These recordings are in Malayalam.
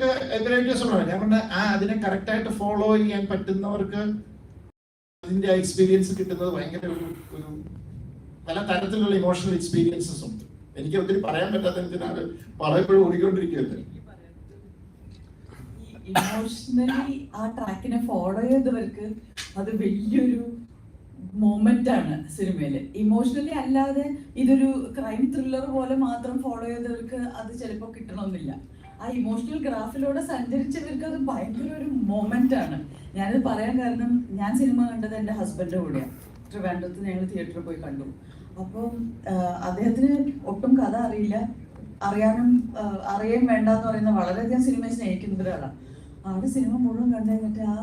ചിലർക്ക് എതിരെ ഉണ്ടാവും ഞാൻ പറഞ്ഞ ആ അതിനെ കറക്റ്റായിട്ട് ഫോളോ ചെയ്യാൻ പറ്റുന്നവർക്ക് അതിന്റെ എക്സ്പീരിയൻസ് കിട്ടുന്നത് ഭയങ്കര ഒരു ഒരു പല തരത്തിലുള്ള ഇമോഷണൽ എക്സ്പീരിയൻസസ് ഉണ്ട്. എനിക്ക് ഒത്തിരി പറയാൻ പറ്റാത്ത എന്തിനാണ് പറയപ്പോഴും ഓടിക്കൊണ്ടിരിക്കുന്നത്. ഇമോഷണലി ആ ട്രാക്കിനെ ഫോളോ ചെയ്തവർക്ക് അത് വലിയൊരു മൊമെന്റ് ആണ് സിനിമയിൽ. ഇമോഷണലി അല്ലാതെ ഇതൊരു ക്രൈം ത്രില്ലർ പോലെ മാത്രം ഫോളോ ചെയ്തവർക്ക് അത് ചിലപ്പോൾ കിട്ടണമെന്നില്ല ആ ഇമോഷണൽ ഗ്രാഫിലൂടെ സഞ്ചരിച്ചവർക്ക് അത് ഭയങ്കര ഒരു മൊമെന്റ് ആണ്. ഞാനത് പറയാൻ കാരണം ഞാൻ സിനിമ കണ്ടത് എന്റെ ഹസ്ബൻഡിന്റെ കൂടെയാണ് ട്രിവാൻഡ്രത്ത് ഞങ്ങൾ തിയേറ്ററിൽ പോയി കണ്ടു. അപ്പം അദ്ദേഹത്തിന് ഒട്ടും കഥ അറിയില്ല. അറിയാനും അറിയാൻ വേണ്ട എന്ന് പറയുന്ന വളരെയധികം സിനിമയെ സ്നേഹിക്കുന്ന ഒരാളാണ് ആടെ സിനിമ മുഴുവൻ കണ്ടു കഴിഞ്ഞിട്ട് ആ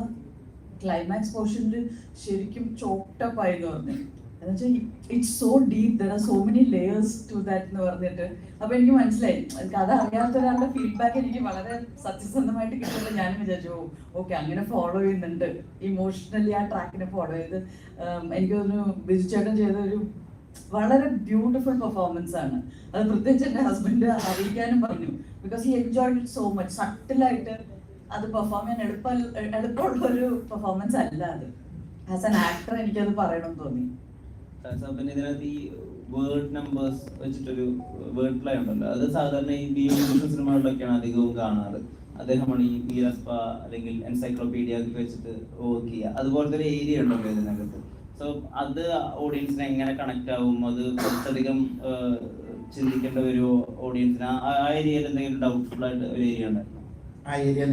ക്ലൈമാക്സ് പോർഷനിൽ ശരിക്കും ചോട്ടപ്പായി എന്ന് പറഞ്ഞു. എന്നുവെച്ചാൽ it's so deep there are so many layers to that എന്ന് പറഞ്ഞിട്ട്. അപ്പൊ എനിക്ക് മനസ്സിലായി. കഥ അറിയാത്ത ഒരാളുടെ ഫീഡ്ബാക്ക് എനിക്ക് വളരെ സത്യസന്ധമായിട്ട് കിട്ടുമ്പോൾ ഞാൻ വിചാരിച്ചു. ഓക്കെ അങ്ങനെ ഫോളോ ചെയ്യുന്നുണ്ട്. ഇമോഷണലി ആ ട്രാക്കിനെ ഫോളോ ചെയ്ത്. എനിക്ക് തോന്നുന്നു ബിജു ചേട്ടൻ ചെയ്ത ഒരു വളരെ ബ്യൂട്ടിഫുൾ പെർഫോമൻസ് ആണ്. അത് പ്രത്യേകിച്ച് എന്റെ ഹസ്ബൻഡ് അറിയിക്കാനും പറഞ്ഞു. Because he enjoyed it so much സട്ടിലായിട്ട് അത് പെർഫോം ചെയ്യാൻ എളുപ്പ എളുപ്പമുള്ള ഒരു പെർഫോമൻസ് അല്ല അത്. ആസ് ആൻ ആക്ടർ എനിക്കത് പറയണം തോന്നി. പിന്നെ ഇതിനകത്ത് ഈ വേർഡ് നമ്പേഴ്സ് വെച്ചിട്ടൊരു വേർഡ് പ്ലേ ഉണ്ടല്ലോ. അത് സാധാരണ ഈ ബി സിനിമകളിലൊക്കെയാണ് അധികവും കാണാറ്. അദ്ദേഹമാണ് ഈ വീരസ്പ അല്ലെങ്കിൽ എൻസൈക്ലോപീഡിയ വെച്ചിട്ട് വർക്ക് ചെയ്യുക. അതുപോലത്തെ ഒരു ഏരിയ ഉണ്ടല്ലോ ഇതിനകത്ത്. സോ അത് ഓഡിയൻസിനെ എങ്ങനെ കണക്ട് ആവും? അത് കുറച്ചധികം ചിന്തിക്കേണ്ട ഒരു ഓഡിയൻസിന് ആ ഏരിയയിൽ എന്തെങ്കിലും ഡൗട്ട്ഫുൾ ആയിട്ട് ഒരു ഏരിയ ഉണ്ടായിരുന്നു ആ ഏരിയ